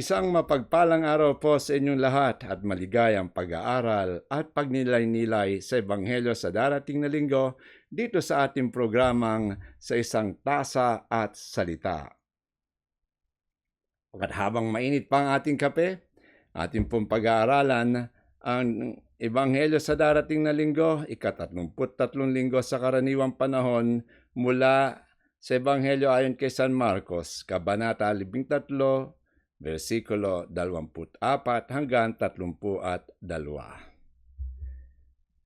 Isang mapagpalang araw po sa inyong lahat at maligayang pag-aaral at pagnilay-nilay sa Ebanghelyo sa darating na linggo dito sa ating programang sa isang tasa at salita. At habang mainit pa ang ating kape, ating pong pag-aaralan ang Ebanghelyo sa darating na linggo, ikatatlumput-tatlong linggo sa karaniwang panahon mula sa Ebanghelyo ayon kay San Marcos, Kabanata 13, versikulo 24 hanggang 32.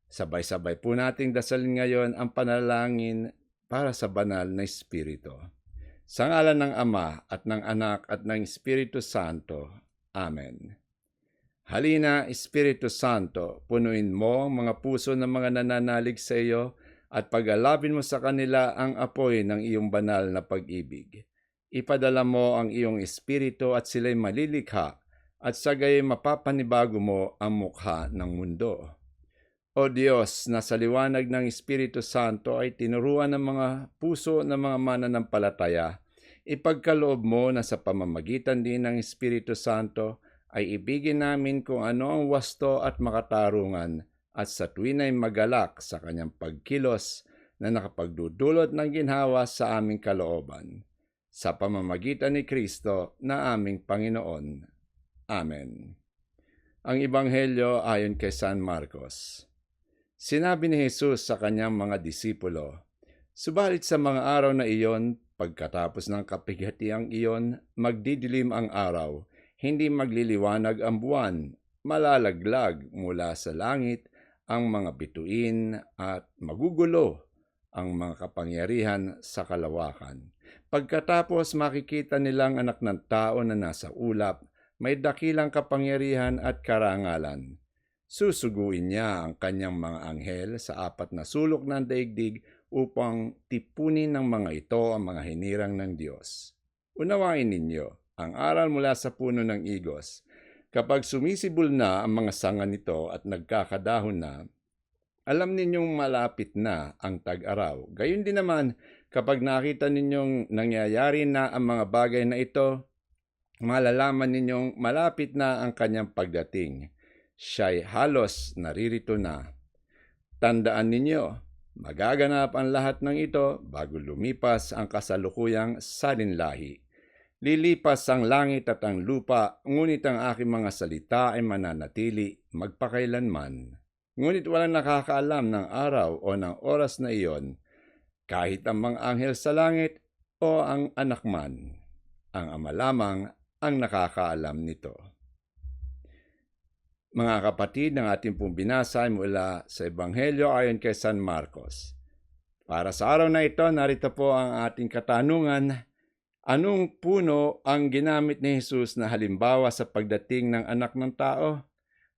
Sabay-sabay po nating dasalin ngayon ang panalangin para sa banal na Espiritu. Sa ngalan ng Ama at ng Anak at ng Espiritu Santo. Amen. Halina, Espiritu Santo, punuin mo ang mga puso ng mga nananalig sa iyo at pag-alapin mo sa kanila ang apoy ng iyong banal na pag-ibig ipadala mo ang iyong espiritu at sila'y malilikha at sa gayon mapapanibago mo ang mukha ng mundo. O Diyos, na sa liwanag ng Espiritu Santo ay tinuruan ng mga puso ng mga mananampalataya, ipagkaloob mo na sa pamamagitan din ng Espiritu Santo ay ibigin namin kung ano ang wasto at makatarungan at sa tuwin ay magalak sa kanyang pagkilos na nakapagdudulot ng ginhawa sa aming kalooban sa pamamagitan ni Kristo na aming Panginoon. Amen. Ang Ibanghelyo ayon kay San Marcos. Sinabi ni Jesus sa kanyang mga disipulo, Subalit sa mga araw na iyon, pagkatapos ng kapighatiang iyon, magdidilim ang araw, hindi magliliwanag ang buwan, malalaglag mula sa langit ang mga bituin at magugulo ang mga kapangyarihan sa kalawakan. Pagkatapos makikita nilang anak ng tao na nasa ulap, may dakilang kapangyarihan at karangalan. Susuguin niya ang kanyang mga anghel sa apat na sulok ng daigdig upang tipunin ng mga ito ang mga hinirang ng Diyos. Unawain ninyo ang aral mula sa puno ng igos. Kapag sumisibol na ang mga sanga nito at nagkakadahon na, alam ninyong malapit na ang tag-araw. Gayon din naman, Kapag nakita ninyong nangyayari na ang mga bagay na ito, malalaman ninyong malapit na ang kanyang pagdating. Siya'y halos naririto na. Tandaan ninyo, magaganap ang lahat ng ito bago lumipas ang kasalukuyang salinlahi. Lilipas ang langit at ang lupa, ngunit ang aking mga salita ay mananatili magpakailanman. Ngunit walang nakakaalam ng araw o ng oras na iyon, kahit ang mga anghel sa langit o ang anak man, ang ama lamang ang nakakaalam nito. Mga kapatid, ng ating pong binasa mula sa Ebanghelyo ayon kay San Marcos. Para sa araw na ito, narito po ang ating katanungan. Anong puno ang ginamit ni Jesus na halimbawa sa pagdating ng anak ng tao?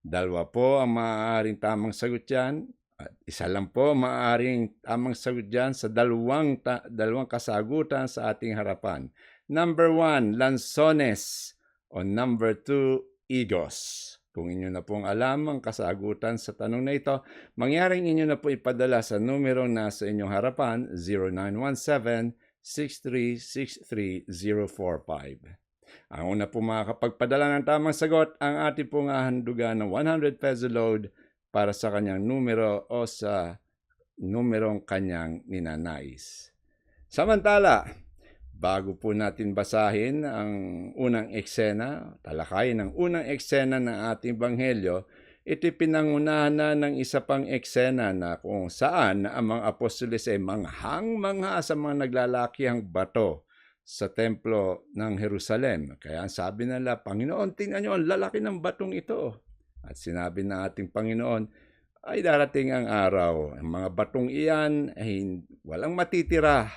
Dalawa po ang maaaring tamang sagot yan. At isa lang po maaaring tamang sagot dyan sa dalawang, ta- dalawang kasagutan sa ating harapan. Number one, lansones. O number two, igos. Kung inyo na pong alam ang kasagutan sa tanong na ito, mangyaring inyo na po ipadala sa numerong nasa inyong harapan 0917-6363-045. Ang una po makakapagpadala ng tamang sagot, ang ating pong ahandugan ng 100 peso load para sa kanyang numero o sa numerong kanyang ninanais. Samantala, bago po natin basahin ang unang eksena, talakayin ang unang eksena ng ating banghelyo, ito pinangunahan na ng isa pang eksena na kung saan ang mga apostoles ay manghang-mangha sa mga naglalakihang bato sa templo ng Jerusalem. Kaya sabi nila, Panginoon, tingnan nyo ang lalaki ng batong ito. At sinabi ng ating Panginoon, ay darating ang araw. Ang mga batong iyan ay walang matitira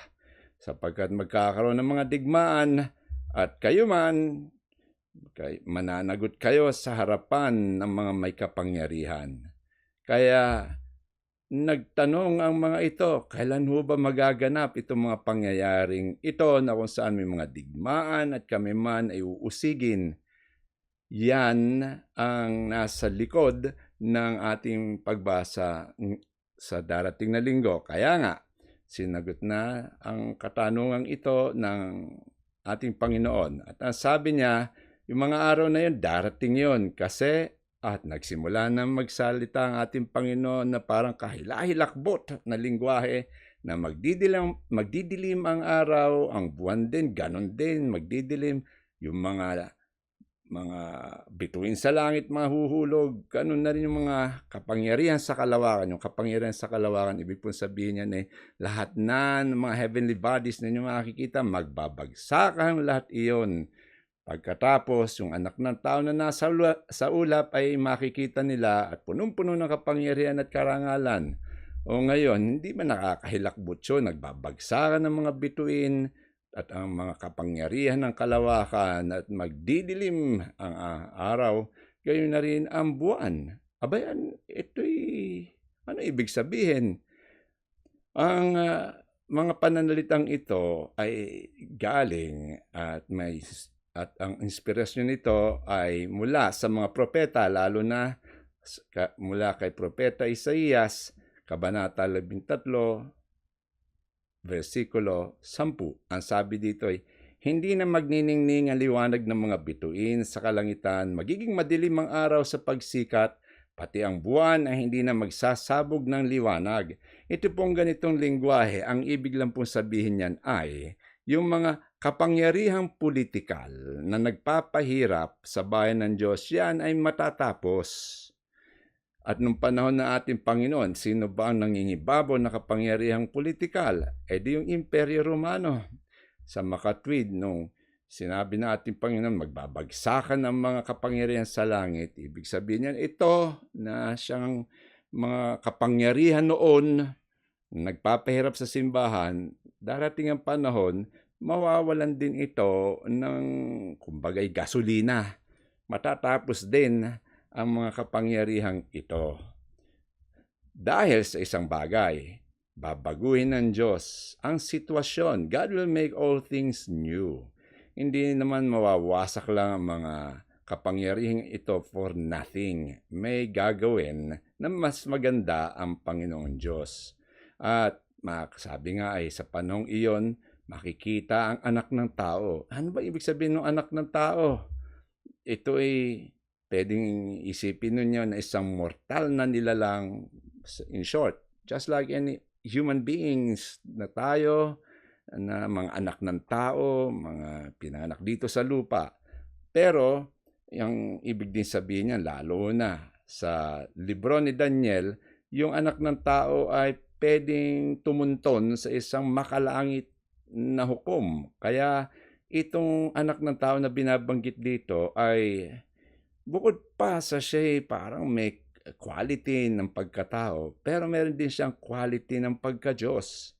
sapagkat magkakaroon ng mga digmaan at kayo man, kay, mananagot kayo sa harapan ng mga may kapangyarihan. Kaya nagtanong ang mga ito, kailan ho ba magaganap itong mga pangyayaring ito na kung saan may mga digmaan at kami man ay uusigin yan ang nasa likod ng ating pagbasa sa darating na linggo. Kaya nga, sinagot na ang katanungan ito ng ating Panginoon. At ang sabi niya, yung mga araw na yun, darating yun kasi at nagsimula na magsalita ang ating Panginoon na parang kahilahilakbot na lingwahe na magdidilim, magdidilim ang araw, ang buwan din, ganon din, magdidilim yung mga mga bituin sa langit mahuhulog, ganun na rin yung mga kapangyarihan sa kalawakan. Yung kapangyarihan sa kalawakan, ibig pong sabihin yan eh, lahat na ng mga heavenly bodies na inyo makikita, magbabagsakan lahat iyon. Pagkatapos, yung anak ng tao na nasa sa ulap ay makikita nila at punong-puno ng kapangyarihan at karangalan. O ngayon, hindi ba nakakahilakbot yun? Nagbabagsakan ng mga bituin, at ang mga kapangyarihan ng kalawakan at magdidilim ang ah, araw, gayon na rin ang buwan. Abayan, ito'y ano ibig sabihin? Ang ah, mga pananalitang ito ay galing at may at ang inspirasyon nito ay mula sa mga propeta lalo na mula kay propeta Isaías kabanata 13 versikulo 10. Ang sabi dito ay, hindi na magniningning ang liwanag ng mga bituin sa kalangitan, magiging madilim ang araw sa pagsikat, pati ang buwan ay hindi na magsasabog ng liwanag. Ito pong ganitong lingwahe, ang ibig lang pong sabihin niyan ay, yung mga kapangyarihang politikal na nagpapahirap sa bayan ng Diyos, yan ay matatapos. At nung panahon ng ating Panginoon, sino ba ang nangingibabaw na kapangyarihang politikal? E di yung Imperyo Romano. Sa makatwid, nung sinabi na ating Panginoon, magbabagsakan ng mga kapangyarihan sa langit. Ibig sabihin yan, ito na siyang mga kapangyarihan noon, nagpapahirap sa simbahan, darating ang panahon, mawawalan din ito ng, kumbagay, gasolina. Matatapos din ang mga kapangyarihang ito. Dahil sa isang bagay, babaguhin ng Diyos ang sitwasyon. God will make all things new. Hindi naman mawawasak lang ang mga kapangyarihang ito for nothing. May gagawin na mas maganda ang Panginoong Diyos. At sabi nga ay sa panong iyon, makikita ang anak ng tao. Ano ba ibig sabihin ng anak ng tao? Ito ay pwedeng isipin ninyo na isang mortal na nilalang in short, just like any human beings na tayo, na mga anak ng tao, mga pinanganak dito sa lupa. Pero, yung ibig din sabihin niya, lalo na sa libro ni Daniel, yung anak ng tao ay pwedeng tumunton sa isang makalangit na hukom. Kaya itong anak ng tao na binabanggit dito ay bukod pa sa siya parang may quality ng pagkatao, pero meron din siyang quality ng pagka-Diyos.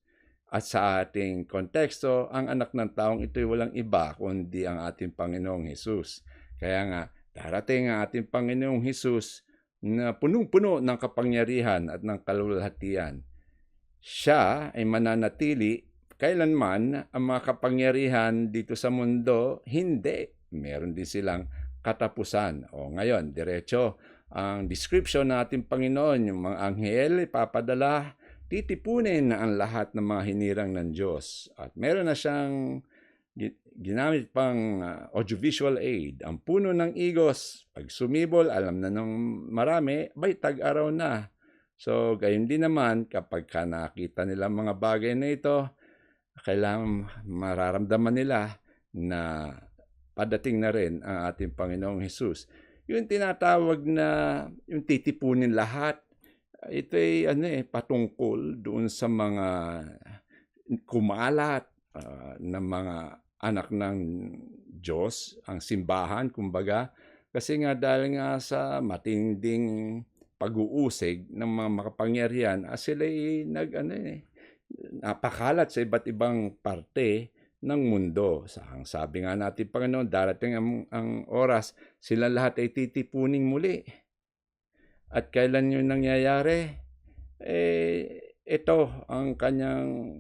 At sa ating konteksto, ang anak ng taong ito'y walang iba kundi ang ating Panginoong Hesus. Kaya nga, darating ang ating Panginoong Hesus na punong-puno ng kapangyarihan at ng kalulhatian. Siya ay mananatili kailanman ang mga kapangyarihan dito sa mundo, hindi. Meron din silang katapusan. O ngayon, diretso ang description ng ating Panginoon, yung mga anghel ipapadala, titipunin ang lahat ng mga hinirang ng Diyos. At meron na siyang ginamit pang uh, audiovisual aid. Ang puno ng igos, pag sumibol, alam na ng marami, bay tag-araw na. So, gayon din naman, kapag ka nakita nila mga bagay na ito, kailangan mararamdaman nila na padating na rin ang ating Panginoong Hesus. Yung tinatawag na yung titipunin lahat, ito ay ano eh, patungkol doon sa mga kumalat uh, ng mga anak ng Diyos, ang simbahan, kumbaga. Kasi nga dahil nga sa matinding pag-uusig ng mga makapangyarihan, ah, sila ay nag, ano eh, napakalat sa iba't ibang parte ng mundo. Sa ang sabi nga natin Panginoon, darating ang, ang oras, sila lahat ay titipuning muli. At kailan yun nangyayari? Eh, ito ang kanyang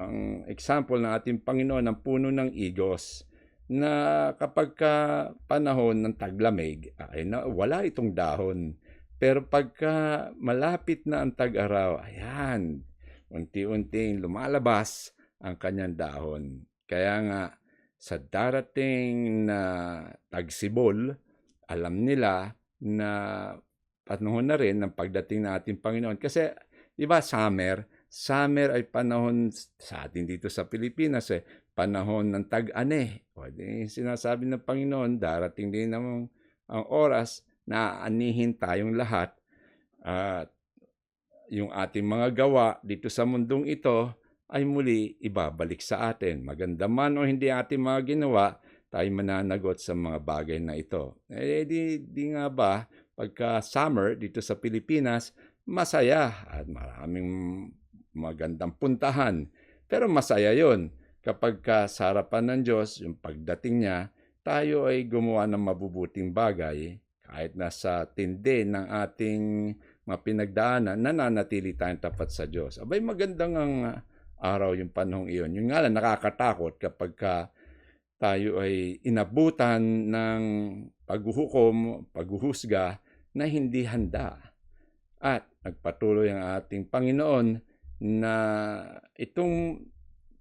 ang example ng ating Panginoon ng puno ng igos na kapag ka panahon ng taglamig ay na, wala itong dahon. Pero pagka malapit na ang tag-araw, ayan, unti-unting lumalabas ang kanyang dahon. Kaya nga, sa darating na tagsibol, alam nila na panahon na rin ng pagdating ng ating Panginoon. Kasi, di ba, summer, summer ay panahon sa atin dito sa Pilipinas eh, panahon ng tag-ane. O di, sinasabi ng Panginoon, darating din ang, ang oras na anihin tayong lahat at yung ating mga gawa dito sa mundong ito ay muli ibabalik sa atin. Maganda man o hindi ating mga ginawa, tayo mananagot sa mga bagay na ito. Eh di, di nga ba, pagka summer dito sa Pilipinas, masaya at maraming magandang puntahan. Pero masaya yon kapag ka sa harapan ng Diyos, yung pagdating niya, tayo ay gumawa ng mabubuting bagay kahit nasa tindi ng ating mga pinagdaanan, nananatili tayong tapat sa Diyos. Abay, magandang ang araw yung panahong iyon. Yung nga lang, nakakatakot kapag ka tayo ay inabutan ng paghuhukom, paghuhusga na hindi handa. At nagpatuloy ang ating Panginoon na itong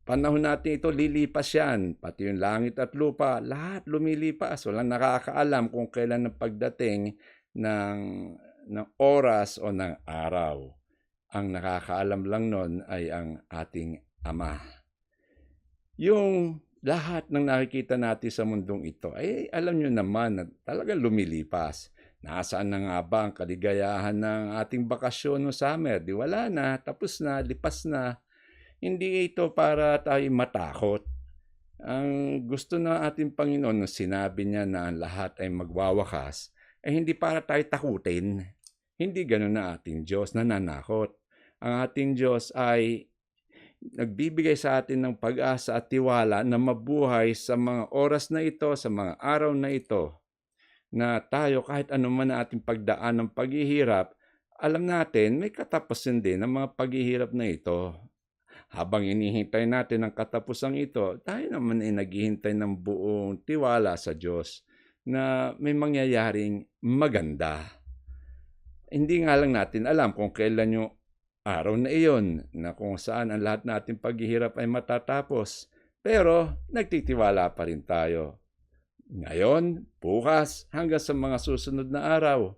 panahon natin ito lilipas yan. Pati yung langit at lupa, lahat lumilipas. Walang nakakaalam kung kailan ang pagdating ng, ng oras o ng araw. Ang nakakaalam lang nun ay ang ating Ama. Yung lahat ng nakikita natin sa mundong ito, ay alam nyo naman na talaga lumilipas. Nasaan na nga ba ang kaligayahan ng ating bakasyon no summer? Di wala na, tapos na, lipas na. Hindi ito para tayo matakot. Ang gusto ng ating Panginoon na sinabi niya na ang lahat ay magwawakas, ay hindi para tayo takutin. Hindi ganun na ating Diyos nananakot ang ating Diyos ay nagbibigay sa atin ng pag-asa at tiwala na mabuhay sa mga oras na ito, sa mga araw na ito, na tayo kahit anuman na ating pagdaan ng paghihirap, alam natin may katapusan din ang mga paghihirap na ito. Habang inihintay natin ang katapusang ito, tayo naman ay naghihintay ng buong tiwala sa Diyos na may mangyayaring maganda. Hindi nga lang natin alam kung kailan yung araw na iyon na kung saan ang lahat nating paghihirap ay matatapos. Pero nagtitiwala pa rin tayo. Ngayon, bukas, hanggang sa mga susunod na araw,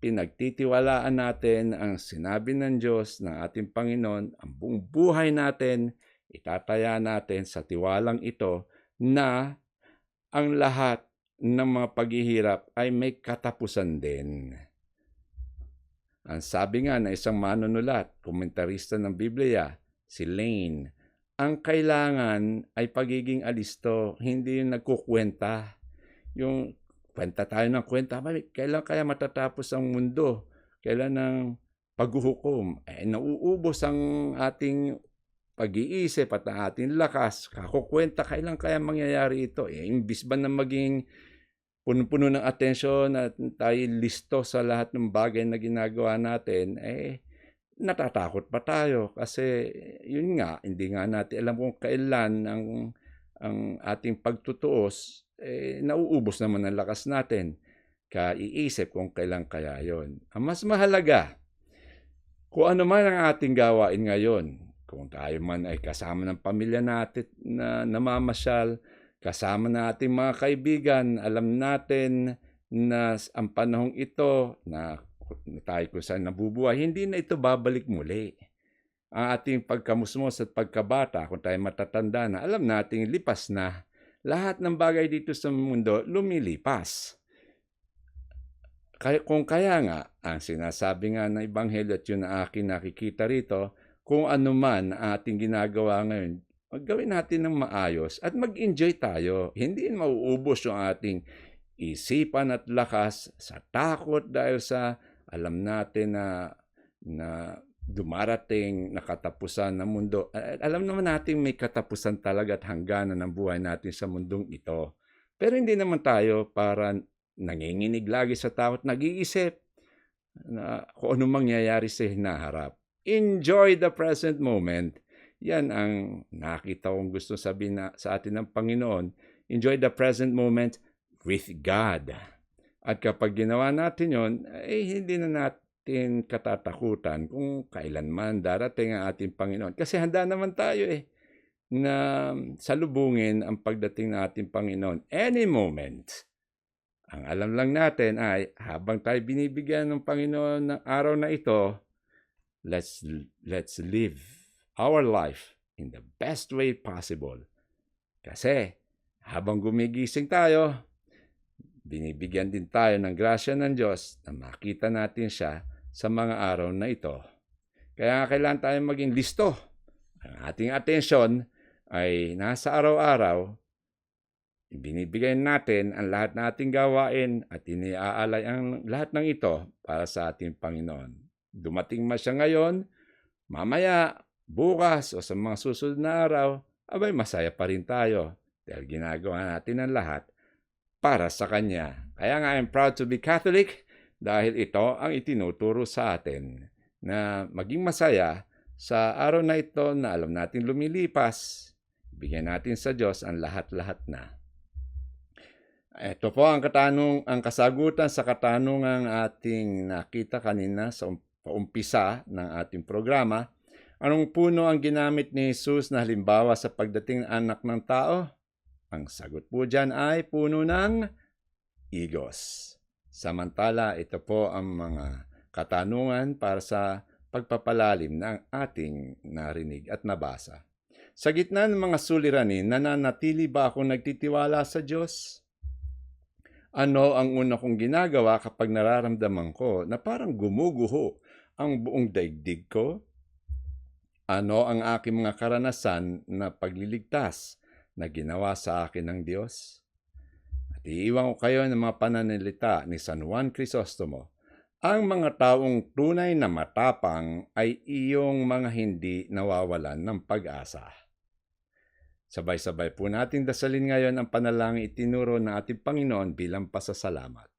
pinagtitiwalaan natin ang sinabi ng Diyos ng ating Panginoon, ang buong buhay natin, itataya natin sa tiwalang ito na ang lahat ng mga paghihirap ay may katapusan din. Ang sabi nga na isang manunulat, komentarista ng Biblia, si Lane, ang kailangan ay pagiging alisto, hindi yung nagkukwenta. Yung kwenta tayo ng kwenta, kailan kaya matatapos ang mundo? Kailan ng paghuhukom? Eh, nauubos ang ating pag-iisip at ang ating lakas. Kakukwenta, kailan kaya mangyayari ito? Eh, imbis ba na maging puno-puno ng atensyon at tayo listo sa lahat ng bagay na ginagawa natin, eh, natatakot pa tayo kasi yun nga, hindi nga natin alam kung kailan ang, ang ating pagtutuos, eh, nauubos naman ang lakas natin. Kaiisip kung kailan kaya yon. Ang mas mahalaga, kung ano man ang ating gawain ngayon, kung tayo man ay kasama ng pamilya natin na namamasyal, kasama na ating mga kaibigan, alam natin na ang panahong ito na tayo kung saan nabubuhay, hindi na ito babalik muli. Ang ating pagkamusmos at pagkabata, kung tayo matatanda na, alam nating lipas na. Lahat ng bagay dito sa mundo lumilipas. Kaya, kung kaya nga, ang sinasabi nga ng Ebanghelyo at yun na akin nakikita rito, kung ano man ating ginagawa ngayon, Maggawin natin ng maayos at mag-enjoy tayo. Hindi mauubos yung ating isipan at lakas sa takot dahil sa alam natin na na dumarating na katapusan ng mundo. Alam naman natin may katapusan talaga at hangganan ng buhay natin sa mundong ito. Pero hindi naman tayo para nanginginig lagi sa takot, nag-iisip na kung ano mangyayari sa hinaharap. Enjoy the present moment yan ang nakita kong gusto sabihin na, sa atin ng Panginoon. Enjoy the present moment with God. At kapag ginawa natin yon, eh hindi na natin katatakutan kung kailanman darating ang ating Panginoon. Kasi handa naman tayo eh. na salubungin ang pagdating ng ating Panginoon any moment. Ang alam lang natin ay habang tayo binibigyan ng Panginoon ng araw na ito, let's let's live our life in the best way possible. Kasi habang gumigising tayo, binibigyan din tayo ng grasya ng Diyos na makita natin siya sa mga araw na ito. Kaya kailangan tayo maging listo. Ang ating atensyon ay nasa araw-araw, binibigay natin ang lahat nating gawain at iniaalay ang lahat ng ito para sa ating Panginoon. Dumating man siya ngayon, mamaya, bukas o sa mga susunod na araw, abay masaya pa rin tayo dahil ginagawa natin ang lahat para sa Kanya. Kaya nga I'm proud to be Catholic dahil ito ang itinuturo sa atin na maging masaya sa araw na ito na alam natin lumilipas. Bigyan natin sa Diyos ang lahat-lahat na. Ito po ang katanong ang kasagutan sa katanungang ating nakita kanina sa paumpisa ng ating programa. Anong puno ang ginamit ni Jesus na halimbawa sa pagdating ng anak ng tao? Ang sagot po dyan ay puno ng igos. Samantala, ito po ang mga katanungan para sa pagpapalalim ng ating narinig at nabasa. Sa gitna ng mga suliranin, nananatili ba akong nagtitiwala sa Diyos? Ano ang una kong ginagawa kapag nararamdaman ko na parang gumuguho ang buong daigdig ko? Ano ang aking mga karanasan na pagliligtas na ginawa sa akin ng Diyos? At iiwan ko kayo ng mga pananalita ni San Juan Crisostomo. Ang mga taong tunay na matapang ay iyong mga hindi nawawalan ng pag-asa. Sabay-sabay po natin dasalin ngayon ang panalangin itinuro ng ating Panginoon bilang pasasalamat.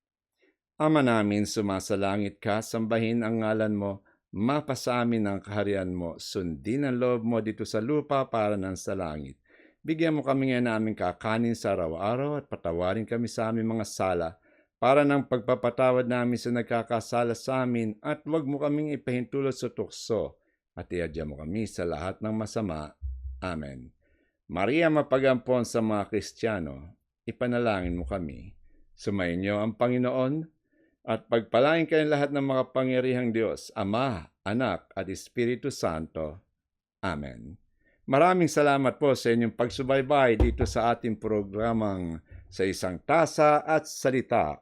Ama namin, sumasalangit ka, sambahin ang ngalan mo, amin ang kaharian mo, sundin ang loob mo dito sa lupa para ng sa langit. Bigyan mo kami ngayon naming kakanin sa araw-araw at patawarin kami sa aming mga sala para ng pagpapatawad namin sa nagkakasala sa amin at huwag mo kaming ipahintulot sa tukso at iadya mo kami sa lahat ng masama. Amen. Maria mapagampon sa mga Kristiyano, ipanalangin mo kami. Sumainyo ang Panginoon at pagpalain kayo lahat ng mga pangyarihang Diyos, Ama, Anak at Espiritu Santo. Amen. Maraming salamat po sa inyong pagsubaybay dito sa ating programang sa isang tasa at salita.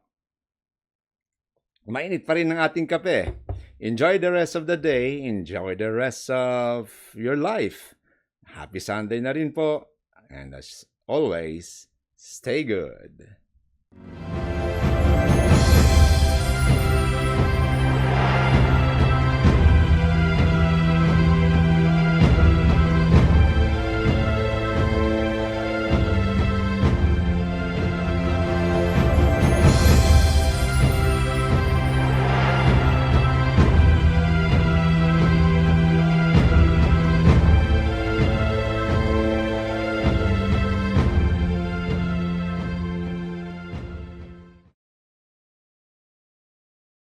Mainit pa rin ang ating kape. Enjoy the rest of the day. Enjoy the rest of your life. Happy Sunday na rin po. And as always, stay good.